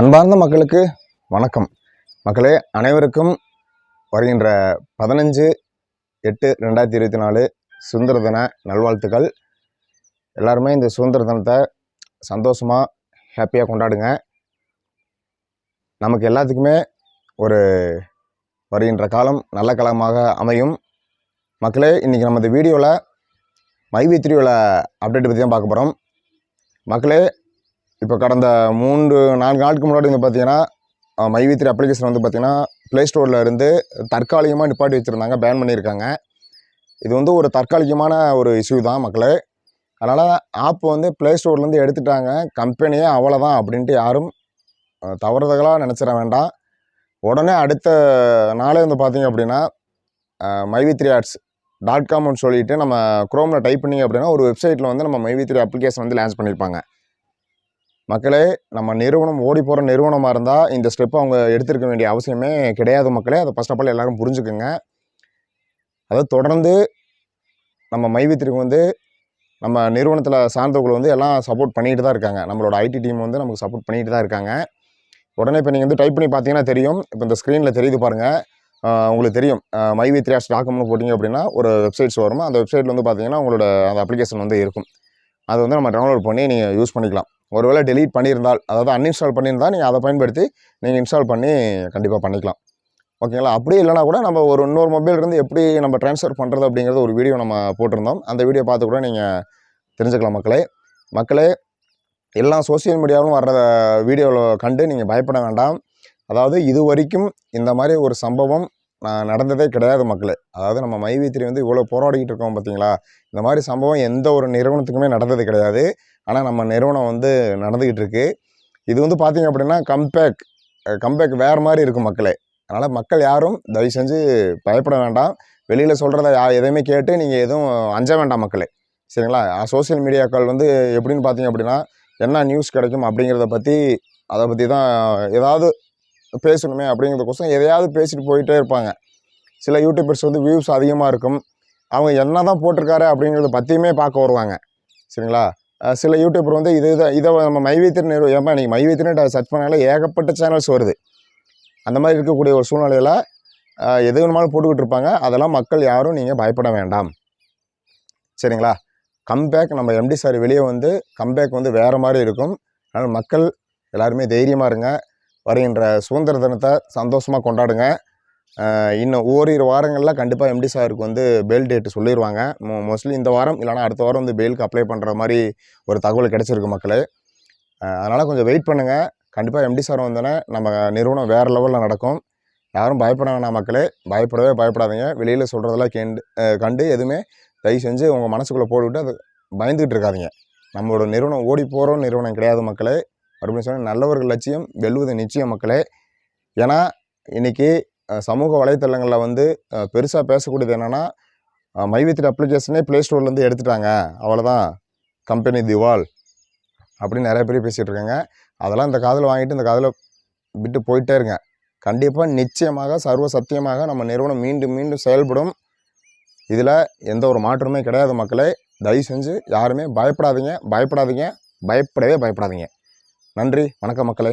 அன்பார்ந்த மக்களுக்கு வணக்கம். மக்களே அனைவருக்கும் வருகின்ற பதினஞ்சு எட்டு ரெண்டாயிரத்தி இருபத்தி நாலு சுதந்திர தின நல்வாழ்த்துக்கள். எல்லாருமே இந்த சுதந்திர தினத்தை சந்தோஷமாக ஹாப்பியாக கொண்டாடுங்க. நமக்கு எல்லாத்துக்குமே ஒரு வருகின்ற காலம் நல்ல காலமாக அமையும். மக்களே இன்றைக்கி நம்ம இந்த வீடியோவில் மைவி த்ரீயோட அப்டேட் பற்றி தான் பார்க்க போகிறோம் மக்களே இப்போ கடந்த மூன்று நான்கு நாளுக்கு முன்னாடி வந்து பார்த்தீங்கன்னா மைவி த்ரீ அப்ளிகேஷன் வந்து பார்த்திங்கன்னா ப்ளே ஸ்டோரில் இருந்து தற்காலிகமாக நிப்பாட்டி வச்சுருந்தாங்க பேன் பண்ணியிருக்காங்க. இது வந்து ஒரு தற்காலிகமான ஒரு இஷ்யூ தான் மக்களே. அதனால் ஆப் வந்து ப்ளே ஸ்டோர்லேருந்து எடுத்துட்டாங்க. கம்பெனியே அவ்வளோதான் அப்படின்ட்டு யாரும் தவறுதலாக நினச்சிட வேண்டாம். உடனே அடுத்த நாளே வந்து பார்த்தீங்க அப்படின்னா மைவி த்ரீ ஆட்ஸ் டாட் காம்னு சொல்லிவிட்டு நம்ம குரோமில் டைப் பண்ணிங்க அப்படின்னா ஒரு வெப்சைட்டில் வந்து நம்ம மைவி த்ரீ அப்ளிகேஷன் வந்து லான்ச் பண்ணியிருப்பாங்க. மக்களே நம்ம நிறுவனம் ஓடி போகிற நிறுவனமாக இருந்தால் இந்த ஸ்டெப் அவங்க எடுத்திருக்க வேண்டிய அவசியமே கிடையாது மக்களே. அதை ஃபஸ்ட் ஆஃப் ஆல் எல்லாரும் புரிஞ்சுக்குங்க. அதாவது தொடர்ந்து நம்ம மைவித்திற்கு வந்து நம்ம நிறுவனத்தில் சார்ந்தவர்கள் வந்து எல்லாம் சப்போர்ட் பண்ணிட்டு தான் இருக்காங்க. நம்மளோட ஐடி டீம் வந்து நமக்கு சப்போர்ட் பண்ணிகிட்டு தான் இருக்காங்க. உடனே இப்போ நீங்கள் வந்து டைப் பண்ணி பார்த்தீங்கன்னா தெரியும். இப்போ இந்த ஸ்க்ரீனில் தெரியுது பாருங்கள் உங்களுக்கு தெரியும். மைவி த்ரீ ஆர்ஸ் டாக்குமெண்ட் போட்டிங்க அப்படின்னா ஒரு வெப்சைட்ஸ் வரும்? அந்த வெப்சைட்டில் வந்து பார்த்தீங்கன்னா உங்களோட அந்த அப்ளிகேஷன் வந்து இருக்கும். அதை வந்து நம்ம டவுன்லோட் பண்ணி நீங்கள் யூஸ் பண்ணிக்கலாம். ஒருவேளை டெலீட் பண்ணியிருந்தால் அதாவது அன்இன்ஸ்டால் பண்ணியிருந்தால் நீங்கள் அதை பயன்படுத்தி நீங்கள் இன்ஸ்டால் பண்ணி கண்டிப்பாக பண்ணிக்கலாம். ஓகேங்களா அப்படி இல்லைனா கூட நம்ம ஒரு இன்னொரு மொபைலிருந்து எப்படி நம்ம ட்ரான்ஸ்ஃபர் பண்ணுறது அப்படிங்கிறது ஒரு வீடியோ நம்ம போட்டிருந்தோம். அந்த வீடியோ பார்த்து கூட நீங்கள் தெரிஞ்சுக்கலாம் மக்களே. மக்களே எல்லா சோஷியல் மீடியாவிலும் வர்ற வீடியோவில் கண்டு நீங்கள் பயப்பட வேண்டாம். அதாவது இது வரைக்கும் இந்த மாதிரி ஒரு சம்பவம் நான் நடந்ததே கிடையாது மக்களே. அதாவது நம்ம மைவித்திரி வந்து இவ்வளோ போராடிக்கிட்டு இருக்கோம் பார்த்தீங்களா இந்த மாதிரி சம்பவம் எந்த ஒரு நிறுவனத்துக்குமே நடந்தது கிடையாது. ஆனால் நம்ம நிறுவனம் வந்து நடந்துக்கிட்டு இருக்கு இது வந்து பார்த்தீங்க அப்படின்னா கம்பேக் கம்பேக் வேறு மாதிரி இருக்கும் மக்களே. அதனால் மக்கள் யாரும் தயவு செஞ்சு பயப்பட வேண்டாம். வெளியில் சொல்கிறத யா எதையுமே கேட்டு நீங்கள் எதுவும் அஞ்ச வேண்டாம் மக்களே. சரிங்களா? சோஷியல் மீடியாக்கள் வந்து எப்படின்னு பார்த்தீங்க அப்படின்னா என்ன நியூஸ் கிடைக்கும் அப்படிங்கிறத பற்றி அதை பற்றி தான் ஏதாவது பேசணுமே அப்படிங்கிறதுக்கோசம் எதையாவது பேசிட்டு போயிட்டே இருப்பாங்க. சில யூடியூபர்ஸ் வந்து வியூஸ் அதிகமாக இருக்கும். அவங்க என்ன தான் போட்டிருக்காரு அப்படிங்கிறத பற்றியுமே பார்க்க வருவாங்க. சரிங்களா? சில யூடியூபர் வந்து இது இதை இதை நம்ம மைவைத்திர நிறுவ ஏமா நீங்கள் மைவைத்திரன் சர்ச் பண்ணாலே ஏகப்பட்ட சேனல்ஸ் வருது. அந்த மாதிரி இருக்கக்கூடிய ஒரு சூழ்நிலையில் எது வேணுமாலும் போட்டுக்கிட்டு இருப்பாங்க. அதெல்லாம் மக்கள் யாரும் நீங்கள் பயப்பட வேண்டாம். சரிங்களா? கம்பேக் நம்ம எம்டி சார் வெளியே வந்து கம்பேக் வந்து வேறு மாதிரி இருக்கும். அதனால் மக்கள் எல்லாருமே தைரியமாக இருங்க. வருகின்ற சுதந்திர தினத்தை சந்தோஷமாக கொண்டாடுங்க. இன்னும் ஓரிரு வாரங்களில் கண்டிப்பாக எம்டி சாருக்கு வந்து பெயில் டேட்டு சொல்லிடுவாங்க மோ மோஸ்ட்லி இந்த வாரம் இல்லைனா அடுத்த வாரம் வந்து பெயிலுக்கு அப்ளை பண்ணுற மாதிரி ஒரு தகவல் கிடச்சிருக்கு மக்களே. அதனால் கொஞ்சம் வெயிட் பண்ணுங்கள் கண்டிப்பாக எம்டி சார் வந்தோன்னே நம்ம நிறுவனம் வேறு லெவலில் நடக்கும். யாரும் பயப்பட வேணாம் மக்களே. பயப்படவே பயப்படாதீங்க. வெளியில் சொல்கிறதெல்லாம் கேண்டு கண்டு எதுவுமே தயவு செஞ்சு உங்கள் மனசுக்குள்ளே போட்டுவிட்டு அது பயந்துக்கிட்டு இருக்காதிங்க. நம்மளோட நிறுவனம் ஓடி போகிற நிறுவனம் கிடையாது மக்களே. மறுபடியும் சொன்னால் நல்லவர்கள் லட்சியம் வெல்வது நிச்சயம் மக்களே. ஏன்னா இன்றைக்கி சமூக வலைத்தளங்களில் வந்து பெருசாக பேசக்கூடியது என்னென்னா மைவித்திர அப்ளிகேஷனே ப்ளே ஸ்டோர்லேருந்து எடுத்துட்டாங்க. அவ்வளோதான் கம்பெனி திவால் அப்படின்னு நிறைய பேர் பேசிகிட்டு இருக்காங்க. அதெல்லாம் இந்த காதில் வாங்கிட்டு இந்த காதில் விட்டு போயிட்டே இருங்க. கண்டிப்பாக நிச்சயமாக சர்வ சத்தியமாக நம்ம நிறுவனம் மீண்டும் மீண்டும் செயல்படும். இதில் எந்த ஒரு மாற்றமே கிடையாது மக்களே. தயவு செஞ்சு யாருமே பயப்படாதீங்க. பயப்படாதீங்க. பயப்படவே பயப்படாதீங்க. நன்றி. வணக்கம் மக்களே.